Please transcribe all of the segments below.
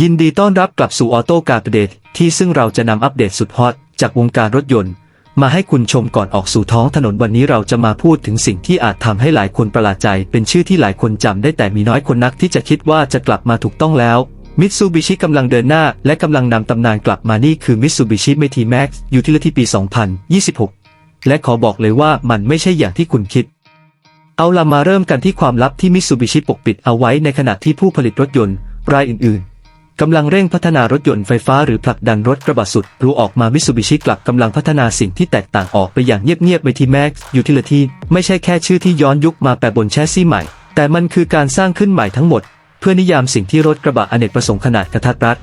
ยินดีต้อนรับกลับสู่ออโต้การ์ดเดตที่ซึ่งเราจะนำอัปเดตสุดฮอตจากวงการรถยนต์ มาให้คุณชมก่อนออกสู่ท้องถนนวันนี้เราจะมาพูดถึงสิ่งที่อาจทำให้หลายคนประหลาดใจ เป็นชื่อที่หลายคนจำได้แต่มีน้อยคนนักที่จะคิดว่าจะกลับมาถูกต้องแล้วมิตซูบิชิกำลังเดินหน้า และกำลังนำตำนานกลับมานี่คือมิตซูบิชิเมทีแม็กซ์ยูทิลิตี้ปี 2026 และขอบอกเลยว่ามันไม่ใช่อย่างที่คุณคิดเอาล่ะมาเริ่มกันที่ความลับที่มิตซูบิชิปกปิดเอาไว้ในขณะที่ผู้ผลิตรถยนต์รายอื่นๆ กำลังเร่งพัฒนารถยนต์ไฟฟ้าหรือผลักดันรถกระบะสุดหรู้ออกมามิตซูบิชิกลับกำลังพัฒนาสิ่งที่แตกต่างออกไปอย่างเงียบๆไปที่ Max Utility ไม่ใช่แค่ชื่อที่ย้อนยุคมาแปะบนแชสซีใหม่ แต่มันคือการสร้างขึ้นใหม่ทั้งหมด เพื่อนิยามสิ่งที่รถกระบะอเนกประสงค์ขนาดกระทัดรัด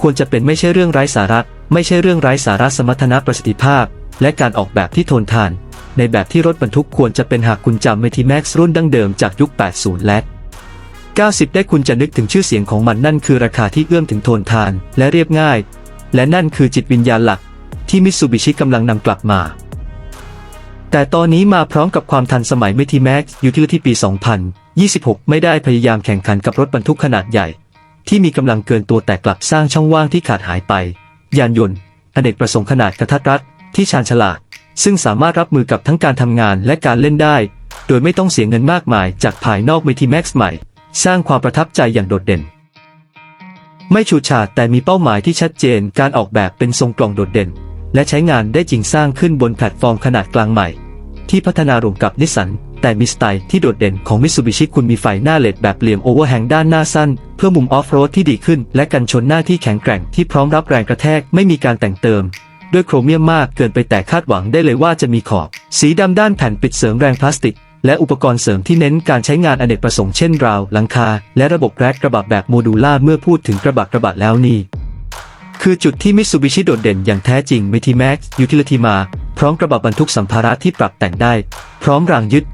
ควรจะเป็นไม่ใช่เรื่องไร้สาระ ไม่ใช่เรื่องไร้สาระสมรรถนะประสิทธิภาพ และการออกแบบที่ทนทาน ในแบบที่รถบรรทุกควรจะเป็นหากคุณจำเมทีแม็กซ์รุ่นดั้งเดิมจากยุค 80 และ 90 ได้คุณจะนึกถึงชื่อเสียงของมันนั่นคือราคาที่เอื้อมถึงทนทานและเรียบง่าย และนั่นคือจิตวิญญาณหลัก ที่มิตซูบิชิกำลังนำกลับมา แต่ตอนนี้มาพร้อมกับความทันสมัย m e t i Max Utility ปี 2026 ไม่ได้พยายามแข่งขันกับรถบรรทุกขนาดใหญ่ ที่มีกำลังเกินตัวแต่กลับสร้างช่องว่างที่ขาดหายไป ยานยนต์อเนกประสงค์ขนาดกระทัดรัดที่ชาญฉลาด ซึ่งสามารถรับมือกับทั้งการทำงานและการเล่นได้ โดยไม่ต้องเสียเงินมากมายจากภายนอก m e t i Max ใหม่ สร้างความประทับใจอย่างโดดเด่น ไม่ฉูดฉาดแต่มีเป้าหมายที่ชัดเจนการออกแบบเป็นทรงกล่องโดดเด่น และใช้งานได้จริงสร้างขึ้นบนแพลตฟอร์มขนาดกลางใหม่ ที่พัฒนารวมกับนิสสันแต่มีสไตล์ที่โดดเด่นของมิตซูบิชิคุณมีไฟหน้าเลดแบบเหลี่ยมโอเวอร์แฮงด้านหน้าสั้น เพื่อมุมออฟโรดที่ดีขึ้น และกันชนหน้าที่แข็งแกร่งที่พร้อมรับแรงกระแทกไม่มีการแต่งเติม ด้วยโครเมียมมากเกินไปแต่คาดหวังได้เลยว่าจะมีขอบ สีดำด้านแผ่นปิดเสริมแรงพลาสติก และอุปกรณ์เสริมที่เน้นการใช้งานอเนกประสงค์เช่นราว หลังคา และระบบแร็กกระบะแบบโมดูล่าเมื่อพูดถึงกระบะกระบะแล้วนี่ คือจุดที่มิตซูบิชิโดดเด่นอย่างแท้จริง m e t i Max Utility มา พร้อมกระบะบรรทุกสัมภาระที่ปรับแต่งได้ พร้อมรางยึด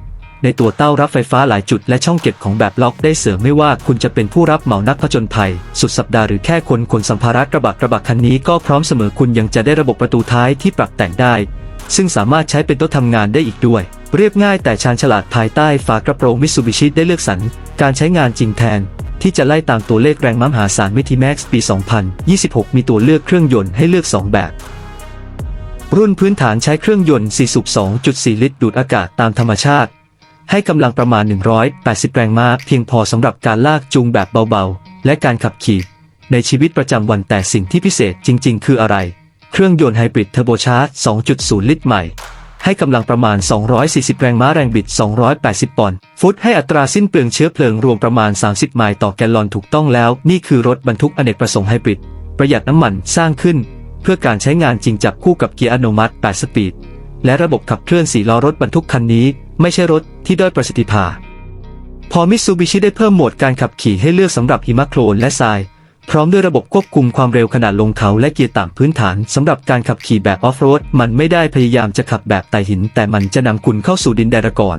ในตัวเต้ารับไฟฟ้าหลายจุดและช่องเก็บของแบบล็อกได้เสริมไม่ว่าคุณจะเป็นผู้รับเหมานักผจญภัย สุดสัปดาห์หรือแค่คนขนสัมภาระกระบะกระบะคันนี้ก็พร้อมเสมอคุณยังจะได้ระบบประตูท้ายที่ปรับแต่งได้ ซึ่งสามารถใช้เป็นโต๊ะทำงานได้อีกด้วย เรียบง่ายแต่ชาญฉลาดภายใต้ฝากระโปรงมิตซูบิชิได้เลือกสรรการใช้งานจริงแทน ที่จะไล่ตามตัวเลขแรงม้ามหาศาล m e t i Max ปี 2026 มีตัวเลือกเครื่องยนต์ให้เลือก 2 แบบ รุ่นพื้นฐานใช้เครื่องยนต์4สูบ2.4 ลิตร ดูดอากาศตามธรรมชาติ ให้กำลังประมาณ 180 แรงม้าเพียงพอสำหรับการลากจูงแบบเบาๆ และการขับขี่ ในชีวิตประจำวันแต่สิ่งที่พิเศษจริง ๆ คืออะไร เครื่องยนต์ไฮบริดเทอร์โบชาร์จ 2.0 ลิตรใหม่ ให้กำลังประมาณ 240 แรงม้าแรงบิด 280 ปอนด์ฟุตให้อัตราสิ้นเปลืองเชื้อเพลิงรวมประมาณ 30 ไมล์ต่อแกลลอนถูกต้องแล้ว นี่คือรถบรรทุกอเนกประสงค์ไฮบริด ประหยัดน้ำมันสร้างขึ้น เพื่อการใช้งานจริงจับคู่กับเกียร์อัตโนมัติ 8 สปีด และระบบขับเคลื่อน4ล้อรถบรรทุกคันนี้ ไม่ใช่รถที่ด้อยประสิทธิภาพพอมิตซูบิชิได้เพิ่มโหมดการขับขี่ให้เลือกสำหรับหิมะโคลนและทราย พร้อมด้วยระบบควบคุมความเร็วขนาดลงเขาและเกียร์ต่ำพื้นฐานสำหรับการขับขี่แบบออฟโรด มันไม่ได้พยายามจะขับแบบไต่หิน แต่มันจะนำคุณเข้าสู่ดินแดนก่อน